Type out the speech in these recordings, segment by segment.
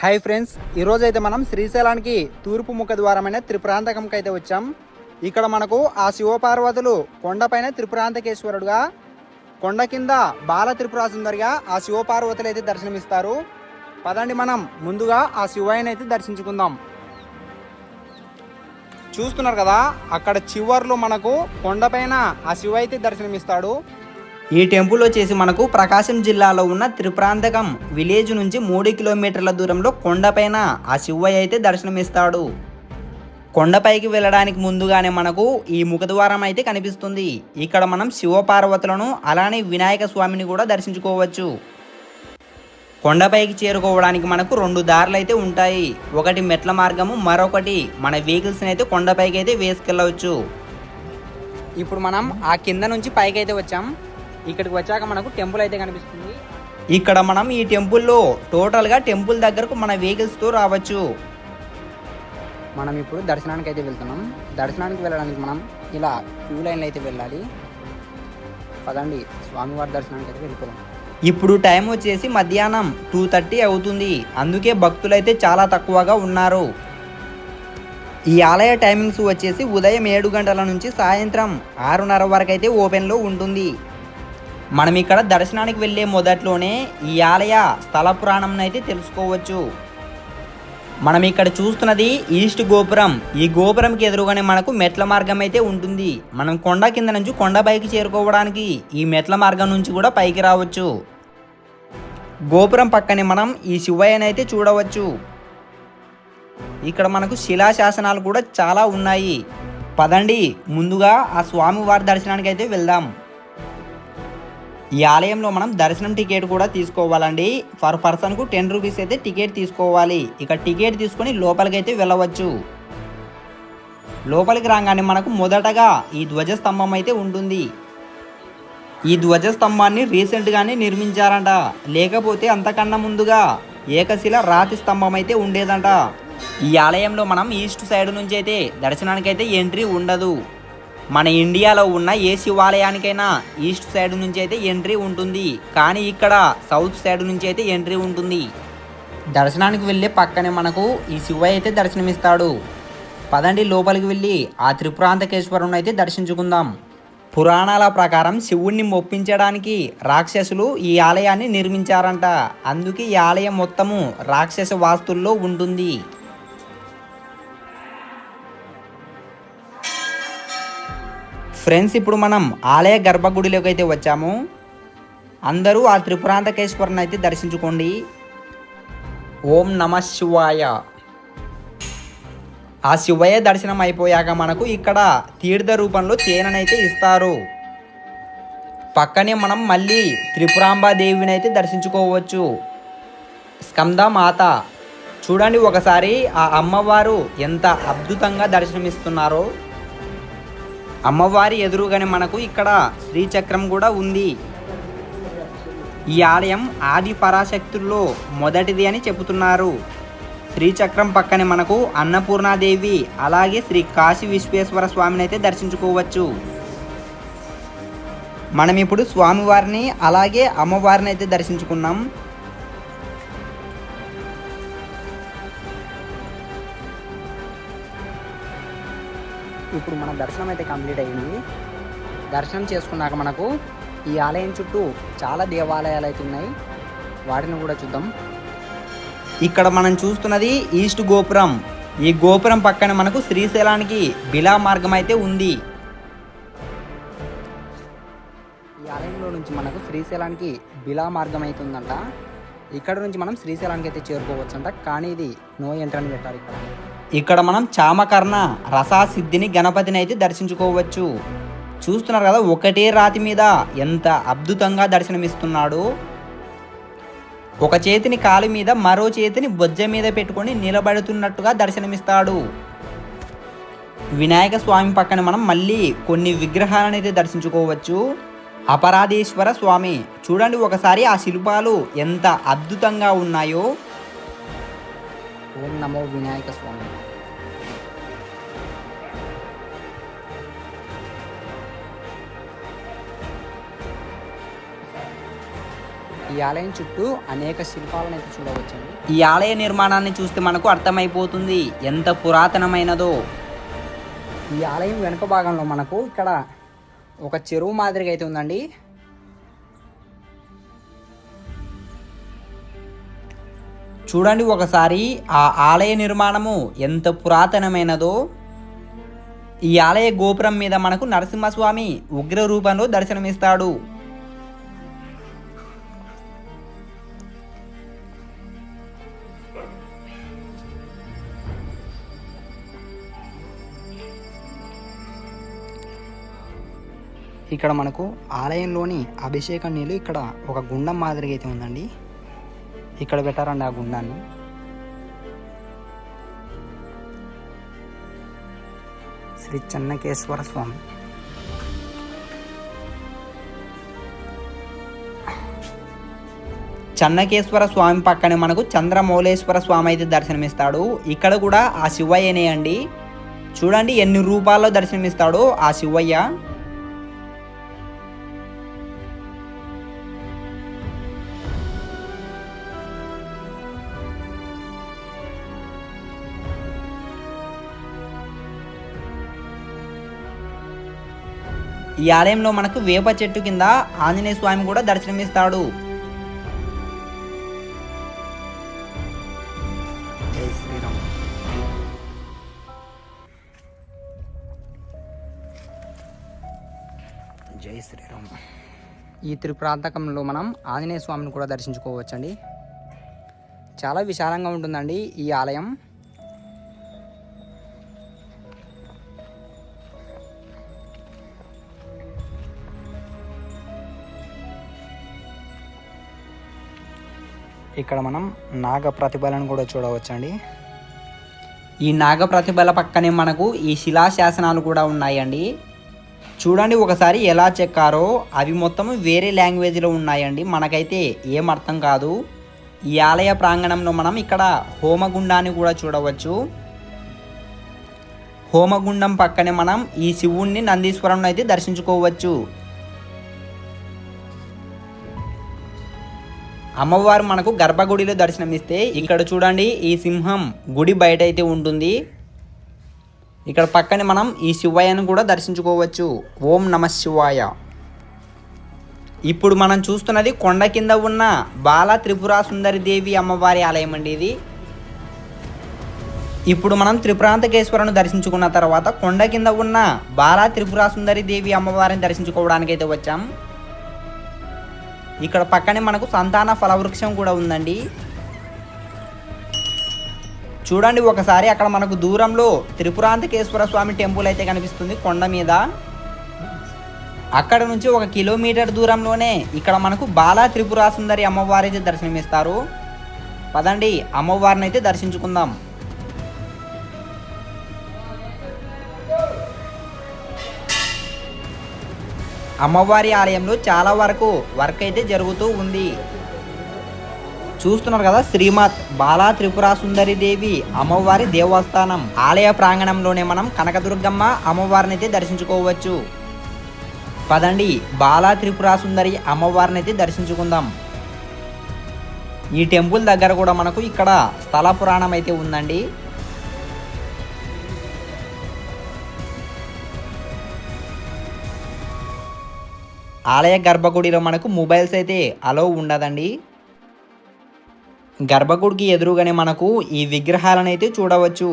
Hi friends ఈరోజు అయితే మనం శ్రీశైలానికి తూర్పు ముఖ ద్వారమైన త్రిప్రాంతకంకి అయితే వచ్చాం. ఇక్కడ మనకు ఆ శివపార్వతులు కొండపైన త్రిపురాంతకేశ్వరుడుగా కొండ కింద బాల త్రిపురా సుందరిగా ఆ శివపార్వతులు అయితే దర్శనమిస్తారు. పదండి మనం ముందుగా ఆ శివాయిని అయితే దర్శించుకుందాం. చూస్తున్నారు కదా అక్కడ చివర్లు మనకు కొండపైన ఆ శివ అయితే దర్శనమిస్తాడు. ఈ టెంపుల్ వచ్చేసి మనకు ప్రకాశం జిల్లాలో ఉన్న త్రిప్రాంతకం విలేజ్ నుంచి మూడు కిలోమీటర్ల దూరంలో కొండపైన ఆ శివయ్య అయితే దర్శనమిస్తాడు. కొండపైకి వెళ్ళడానికి ముందుగానే మనకు ఈ ముఖద్వారం అయితే కనిపిస్తుంది. ఇక్కడ మనం శివపార్వతులను అలానే వినాయక స్వామిని కూడా దర్శించుకోవచ్చు. కొండపైకి చేరుకోవడానికి మనకు రెండు దారులు అయితే ఉంటాయి. ఒకటి మెట్ల మార్గము మరొకటి మన వెహికల్స్ని అయితే కొండపైకి అయితే వేసుకెళ్ళవచ్చు. ఇప్పుడు మనం ఆ కింద నుంచి పైకి అయితే వచ్చాం. ఇక్కడికి వచ్చాక మనకు టెంపుల్ అయితే కనిపిస్తుంది. ఇక్కడ మనం ఈ టెంపుల్లో టోటల్గా టెంపుల్ దగ్గరకు మన వెహికల్స్తో రావచ్చు. మనం ఇప్పుడు దర్శనానికి అయితే వెళ్తున్నాం. దర్శనానికి వెళ్ళడానికి మనం ఇలా క్యూ లైన్లో అయితే వెళ్ళాలి. పదండి స్వామివారి దర్శనానికి అయితే వెళ్ళిపోదాం. ఇప్పుడు టైం వచ్చేసి మధ్యాహ్నం టూ థర్టీ అవుతుంది. అందుకే భక్తులైతే చాలా తక్కువగా ఉన్నారు. ఈ ఆలయ టైమింగ్స్ వచ్చేసి ఉదయం ఏడు గంటల నుంచి సాయంత్రం ఆరున్నర వరకు అయితే ఓపెన్లో ఉంటుంది. మనం ఇక్కడ దర్శనానికి వెళ్ళే మొదట్లోనే ఈ ఆలయ స్థల పురాణం అయితే తెలుసుకోవచ్చు. మనం ఇక్కడ చూస్తున్నది ఈస్ట్ గోపురం. ఈ గోపురంకి ఎదురుగానే మనకు మెట్ల మార్గం అయితే ఉంటుంది. మనం కొండ కింద నుంచి కొండ పైకి చేరుకోవడానికి ఈ మెట్ల మార్గం నుంచి కూడా పైకి రావచ్చు. గోపురం పక్కనే మనం ఈ శివయ్యని అయితే చూడవచ్చు. ఇక్కడ మనకు శిలాశాసనాలు కూడా చాలా ఉన్నాయి. పదండి ముందుగా ఆ స్వామి వారి దర్శనానికి అయితే వెళ్దాం. ఈ ఆలయంలో మనం దర్శనం టికెట్ కూడా తీసుకోవాలండి. పర్ పర్సన్కు టెన్ రూపీస్ అయితే టికెట్ తీసుకోవాలి. ఇక టికెట్ తీసుకొని లోపలికి అయితే వెళ్ళవచ్చు. లోపలికి రాగానే మనకు మొదటగా ఈ ధ్వజస్తంభం అయితే ఉంటుంది. ఈ ధ్వజస్తంభాన్ని రీసెంట్గానే నిర్మించారంట. లేకపోతే అంతకన్నా ముందుగా ఏకశిల రాతి స్తంభం అయితే ఉండేదంట. ఈ ఆలయంలో మనం ఈస్ట్ సైడ్ నుంచి అయితే దర్శనానికి అయితే ఎంట్రీ ఉండదు. మన ఇండియాలో ఉన్న ఏ శివాలయానికైనా ఈస్ట్ సైడ్ నుంచి అయితే ఎంట్రీ ఉంటుంది. కానీ ఇక్కడ సౌత్ సైడ్ నుంచి అయితే ఎంట్రీ ఉంటుంది. దర్శనానికి వెళ్ళే పక్కనే మనకు ఈ శివ అయితే దర్శనమిస్తాడు. పదండి లోపలికి వెళ్ళి ఆ త్రిపురాంతకేశ్వరుని అయితే దర్శించుకుందాం. పురాణాల ప్రకారం శివుణ్ణి మొప్పించడానికి రాక్షసులు ఈ ఆలయాన్ని నిర్మించారంట. అందుకే ఈ ఆలయం మొత్తము రాక్షస వాస్తుల్లో ఉంటుంది. ఫ్రెండ్స్ ఇప్పుడు మనం ఆలయ గర్భగుడిలోకి అయితే వచ్చాము. అందరూ ఆ త్రిపురాంతకేశ్వరుని అయితే దర్శించుకోండి. ఓం నమ శివాయ. ఆ శివయ్య దర్శనం అయిపోయాక మనకు ఇక్కడ తీర్థ రూపంలో తేనెనైతే ఇస్తారు. పక్కనే మనం మళ్ళీ త్రిపురాంబాదేవిని అయితే దర్శించుకోవచ్చు. స్కంద మాత. చూడండి ఒకసారి ఆ అమ్మవారు ఎంత అద్భుతంగా దర్శనమిస్తున్నారో. అమ్మవారి ఎదురుగానే మనకు ఇక్కడ శ్రీచక్రం కూడా ఉంది. ఈ ఆలయం ఆది పరాశక్తుల్లో మొదటిది అని చెబుతున్నారు. శ్రీచక్రం పక్కనే మనకు అన్నపూర్ణాదేవి అలాగే శ్రీ కాశీ విశ్వేశ్వర స్వామిని అయితే దర్శించుకోవచ్చు. మనం ఇప్పుడు స్వామివారిని అలాగే అమ్మవారిని అయితే దర్శించుకున్నాం. ఇప్పుడు మన దర్శనం అయితే కంప్లీట్ అయింది. దర్శనం చేసుకున్నాక మనకు ఈ ఆలయం చుట్టూ చాలా దేవాలయాలు అయితే ఉన్నాయి. వాటిని కూడా చూద్దాం. ఇక్కడ మనం చూస్తున్నది ఈస్ట్ గోపురం. ఈ గోపురం పక్కన మనకు శ్రీశైలానికి బిలా మార్గం అయితే ఉంది. ఈ ఆలయంలో నుంచి మనకు శ్రీశైలానికి బిలా మార్గం అయితే ఉందంట. ఇక్కడ నుంచి మనం శ్రీశైలానికి అయితే చేరుకోవచ్చంట. కానీ ఇది నో ఎంటర్ అని పెట్టారు ఇక్కడ. ఇక్కడ మనం చామకర్ణ రసాసిద్ధిని గణపతిని అయితే దర్శించుకోవచ్చు. చూస్తున్నారు కదా ఒకటే రాతి మీద ఎంత అద్భుతంగా దర్శనమిస్తున్నాడు. ఒక చేతిని కాలు మీద మరో చేతిని బొజ్జ మీద పెట్టుకొని నిలబడుతున్నట్టుగా దర్శనమిస్తాడు. వినాయక స్వామి పక్కన మనం మళ్ళీ కొన్ని విగ్రహాలను అయితే దర్శించుకోవచ్చు. అపరాధేశ్వర స్వామి చూడండి ఒకసారి ఆ శిల్పాలు ఎంత అద్భుతంగా ఉన్నాయో. ఓం నమో వినాయక స్వామి. ఈ ఆలయం చుట్టూ అనేక శిల్పాలను అయితే చూడవచ్చండి. ఈ ఆలయ నిర్మాణాన్ని చూస్తే మనకు అర్థమైపోతుంది ఎంత పురాతనమైనదో. ఈ ఆలయం వెనుక భాగంలో మనకు ఇక్కడ ఒక చెరువు మాదిరిగా అయితే ఉందండి. చూడండి ఒకసారి ఆ ఆలయ నిర్మాణము ఎంత పురాతనమైనదో. ఈ ఆలయ గోపురం మీద మనకు నరసింహస్వామి ఉగ్ర రూపంలో దర్శనమిస్తాడు. ఇక్కడ మనకు ఆలయంలోని అభిషేక నీళ్ళు ఇక్కడ ఒక గుండం మాదిరిగా అయితే ఉందండి. ఇక్కడ పెట్టారండి ఆ గుండాన్ని. శ్రీ చెన్నకేశ్వర స్వామి. చన్నకేశ్వర స్వామి పక్కనే మనకు చంద్రమౌళేశ్వర స్వామి అయితే దర్శనమిస్తాడు. ఇక్కడ కూడా ఆ శివయ్యనే అండి. చూడండి ఎన్ని రూపాల్లో దర్శనమిస్తాడో ఆ శివయ్య. ఈ ఆలయంలో మనకు వేప చెట్టు కింద ఆంజనేయ స్వామి కూడా దర్శనమిస్తాడు. జై శ్రీరామ్. జై శ్రీరామ్. ఈ త్రిప్రాంతకంలో మనం ఆంజనేయ స్వామిని కూడా దర్శించుకోవచ్చండి. చాలా విశాలంగా ఉంటుందండి ఈ ఆలయం. ఇక్కడ మనం నాగ ప్రతిభలను కూడా చూడవచ్చండి. ఈ నాగ ప్రతిభల పక్కనే మనకు ఈ శిలాశాసనాలు కూడా ఉన్నాయండి. చూడండి ఒకసారి ఎలా చెక్కారో. అవి మొత్తం వేరే లాంగ్వేజ్లో ఉన్నాయండి. మనకైతే ఏం అర్థం కాదు. ఈ ఆలయ ప్రాంగణంలో మనం ఇక్కడ హోమగుండాన్ని కూడా చూడవచ్చు. హోమగుండం పక్కనే మనం ఈ శివుణ్ణి నందీశ్వరం అయితే దర్శించుకోవచ్చు. అమ్మవారు మనకు గర్భగుడిలో దర్శనమిస్తే ఇక్కడ చూడండి ఈ సింహం గుడి బయట అయితే ఉంటుంది. ఇక్కడ పక్కనే మనం ఈ శివయ్యను కూడా దర్శించుకోవచ్చు. ఓం నమ శివాయ. ఇప్పుడు మనం చూస్తున్నది కొండ కింద ఉన్న బాల త్రిపుర సుందరి దేవి అమ్మవారి ఆలయం అండి ఇది. ఇప్పుడు మనం త్రిపురాంతకేశ్వరను దర్శించుకున్న తర్వాత కొండ కింద ఉన్న బాల త్రిపుర సుందరి దేవి అమ్మవారిని దర్శించుకోవడానికి అయితే వచ్చాం. ఇక్కడ పక్కనే మనకు సంతాన ఫలవృక్షం కూడా ఉందండి. చూడండి ఒకసారి అక్కడ మనకు దూరంలో త్రిపురాంతకేశ్వర స్వామి టెంపుల్ అయితే కనిపిస్తుంది కొండ మీద. అక్కడ నుంచి ఒక కిలోమీటర్ దూరంలోనే ఇక్కడ మనకు బాలా త్రిపురా సుందరి అమ్మవారి అయితే దర్శనమిస్తారు. పదండి అమ్మవారిని అయితే దర్శించుకుందాం. అమ్మవారి ఆలయంలో చాలా వరకు వర్క్ అయితే జరుగుతూ ఉంది. చూస్తున్నారు కదా శ్రీమాత్ బాలా త్రిపుర సుందరి దేవి అమ్మవారి దేవస్థానం. ఆలయ ప్రాంగణంలోనే మనం కనకదుర్గమ్మ అమ్మవారిని అయితే దర్శించుకోవచ్చు. పదండి బాలా త్రిపుర సుందరి అమ్మవారిని అయితే దర్శించుకుందాం. ఈ టెంపుల్ దగ్గర కూడా మనకు ఇక్కడ స్థల పురాణం అయితే ఉందండి. ఆలయ గర్భగుడిలో మనకు మొబైల్స్ అయితే అలో ఉండదండి. గర్భగుడికి ఎదురుగానే మనకు ఈ విగ్రహాలను అయితే చూడవచ్చు.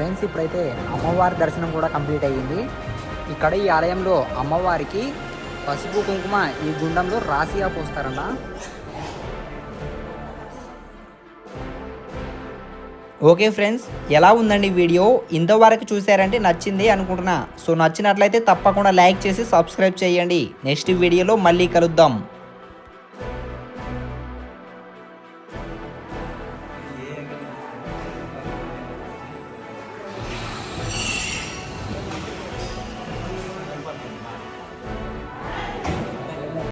ఫ్రెండ్స్ ఇప్పుడైతే అమ్మవారి దర్శనం కూడా కంప్లీట్ అయ్యింది. ఇక్కడ ఈ ఆలయంలో అమ్మవారికి పసుపు కుంకుమ ఈ గుండంలో రాసియా పోస్తారన్న ఓకే ఫ్రెండ్స్ ఎలా ఉందండి వీడియో? ఇంతవరకు చూసారంటే నచ్చింది అనుకుంటున్నా. సో నచ్చినట్లయితే తప్పకుండా లైక్ చేసి సబ్స్క్రైబ్ చేయండి. నెక్స్ట్ వీడియోలో మళ్ళీ కలుద్దాం.